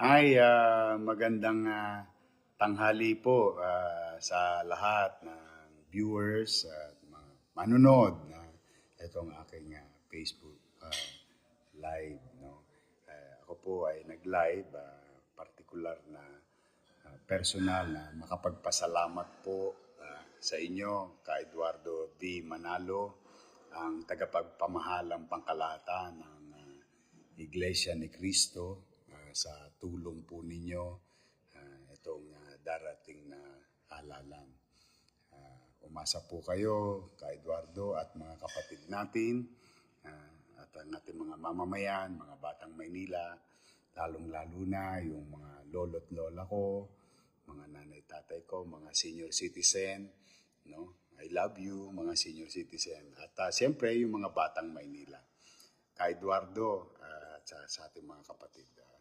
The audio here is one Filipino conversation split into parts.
Hi, ah, magandang ah, tanghali po ah, sa lahat ng viewers at mga manunod na itong aking ah, Facebook ah, live. No? Eh, ako po ay nag-live, ah, particular na ah, personal na makapagpasalamat po ah, sa inyo, ka Eduardo D. Manalo, ang tagapagpamahalang pangkalahatan ng ah, Iglesia ni Cristo sa tulong po ninyo ah, itong ah, darating na halalan. Ah, umasa po kayo, ka Eduardo at mga kapatid natin ah, at ang ating mga mamamayan, mga batang Maynila, lalong-lalo na yung mga lolo't lola ko, mga nanay tatay ko, mga senior citizen, no? I love you, mga senior citizen. At ah, siyempre, yung mga batang Maynila ka Eduardo ah, at sa, sa ating mga kapatid. ay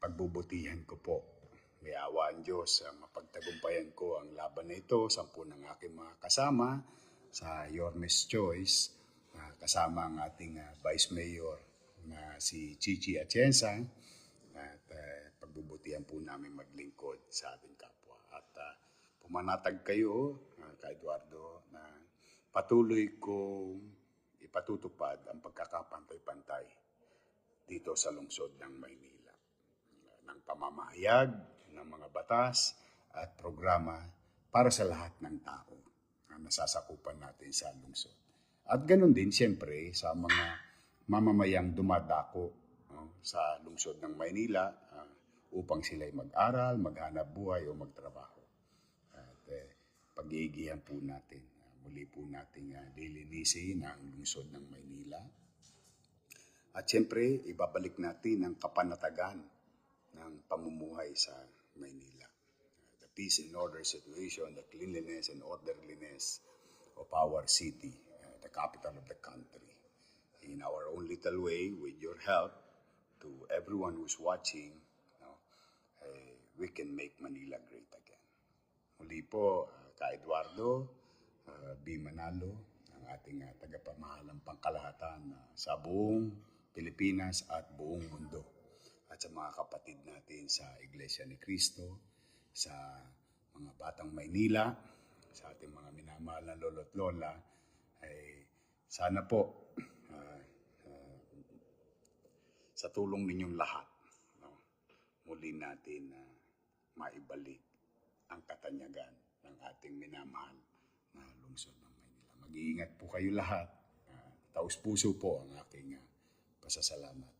pagbubutihan ko po. May awa ang Diyos. ah, mapagtagumpayan ko ang laban na ito. Sampu ng aking mga kasama sa Yormes Choice. ah, kasama ang ating ah, Vice Mayor na si Chichi Atienza. At ah, pagbubutihan po namin maglingkod sa ating kapwa. At ah, pumanatag kayo, ah, ka Eduardo, na patuloy kong ipatutupad ang pagkakapantay-pantay dito sa lungsod ng Maynila. Ng pamamahayag ng mga batas at programa para sa lahat ng tao na nasasakupan natin sa lungsod. At ganun din, siyempre, sa mga mamamayang dumadako no, sa lungsod ng Maynila ah, upang sila'y mag-aral, maghanap buhay o magtrabaho. At eh, pag-iigihan po natin. ah, muli po nating uh, lilinisin ang lungsod ng Maynila. At siyempre, ibabalik natin ang kapanatagan ng pamumuhay sa Maynila. Uh, the peace and order situation, the cleanliness and orderliness of our city, uh, the capital of the country. In our own little way, with your help, to everyone who's watching, no, eh, we can make Manila great again. Muli po, uh, ka Eduardo, uh, B. Manalo, ang ating uh, tagapamahalang pangkalahatan uh, sa buong Pilipinas at buong mundo. At sa mga kapatid natin sa Iglesia ni Cristo, sa mga batang Maynila, sa ating mga minamahal na lolo't lola, ay sana po uh, uh, sa tulong ninyong lahat, no, muli natin na maibalik ang katanyagan ng ating minamahal na lungsod ng Maynila. Mag-iingat po kayo lahat. Uh, taus puso po ang aking uh, pasasalamat.